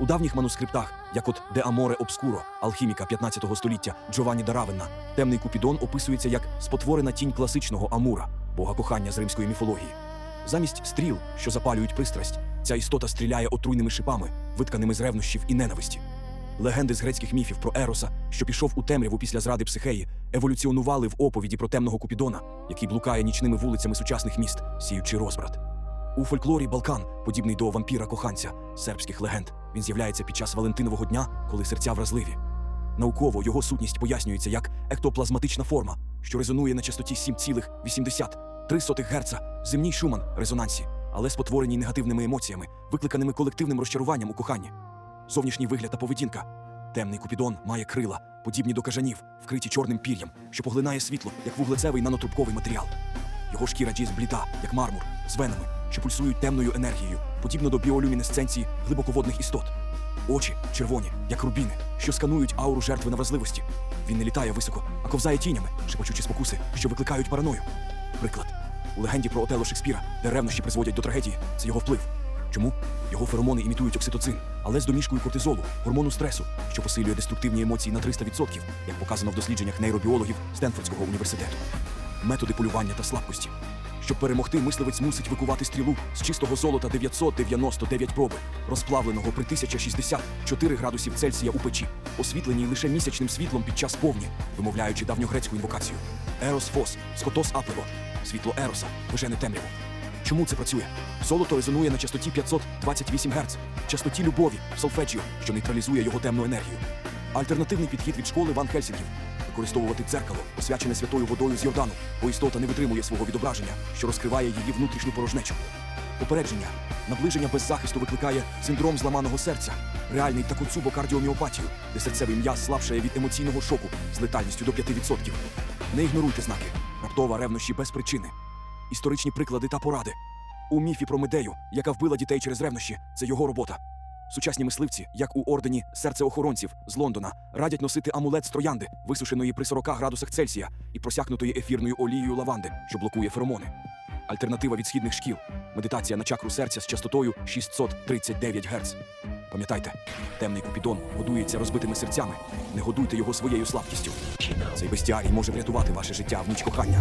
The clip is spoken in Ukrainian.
У давніх манускриптах, як от Де Аморе Обскуро, алхіміка 15 століття Джованні Даравена, темний Купідон описується як спотворена тінь класичного Амура, бога кохання з римської міфології. Замість стріл, що запалюють пристрасть, ця істота стріляє отруйними шипами, витканими з ревнощів і ненависті. Легенди з грецьких міфів про Ероса, що пішов у темряву після зради психеї, еволюціонували в оповіді про темного Купідона, який блукає нічними вулицями сучасних міст, сіючи розбрат. У фольклорі Балкан, подібний до вампіра коханця сербських легенд, він з'являється під час Валентинового дня, коли серця вразливі. Науково його сутність пояснюється як ектоплазматична форма, що резонує на частоті 7,83 Гц, земній шуман резонансі, але спотвореній негативними емоціями, викликаними колективним розчаруванням у коханні. Зовнішній вигляд та поведінка. Темний Купідон має крила, подібні до кажанів, вкриті чорним пір'ям, що поглинає світло, як вуглецевий нанотрубковий матеріал. Його шкіра діє бліда, як мармур, з венами, що пульсують темною енергією, подібно до біолюмінесценції глибоководних істот. Очі червоні, як рубіни, що сканують ауру жертви на вразливості. Він не літає високо, а ковзає тінями, шепочучи спокуси, що викликають параною. Приклад у легенді про Отелло Шекспіра, де ревнощі призводять до трагедії, це його вплив. Чому? Його феромони імітують окситоцин, але з домішкою кортизолу, гормону стресу, що посилює деструктивні емоції на 300%, як показано в дослідженнях нейробіологів Стенфордського університету. Методи полювання та слабкості. Щоб перемогти, мисливець мусить викувати стрілу з чистого золота 999 проби, розплавленого при 1064 градусів Цельсія у печі, освітленій лише місячним світлом під час повні, вимовляючи давньогрецьку інвокацію. Ерос фос, скотос апливо, світло Ероса, вижене темряву. Чому це працює? Золото резонує на частоті 528 Гц, частоті любові, солфеджіо, що нейтралізує його темну енергію. Альтернативний підхід від школи Ван Хельсінгів використовувати дзеркало, освячене святою водою з Йордану, бо істота не витримує свого відображення, що розкриває її внутрішню порожнечу. Попередження наближення без захисту викликає синдром зламаного серця, реальний такоцубокардіоміопатію, де серцевий м'яз слабшає від емоційного шоку з летальністю до 5%. Не ігноруйте знаки, раптова ревнощі без причини. Історичні приклади та поради. У міфі про Медею, яка вбила дітей через ревнощі, це його робота. Сучасні мисливці, як у ордені серцеохоронців з Лондона, радять носити амулет з троянди, висушеної при 40 градусах Цельсія і просякнутої ефірною олією лаванди, що блокує феромони. Альтернатива від східних шкіл медитація на чакру серця з частотою 639 Гц. Пам'ятайте, темний купідон годується розбитими серцями. Не годуйте його своєю слабкістю. Цей бестіарій може врятувати ваше життя в ніч кохання.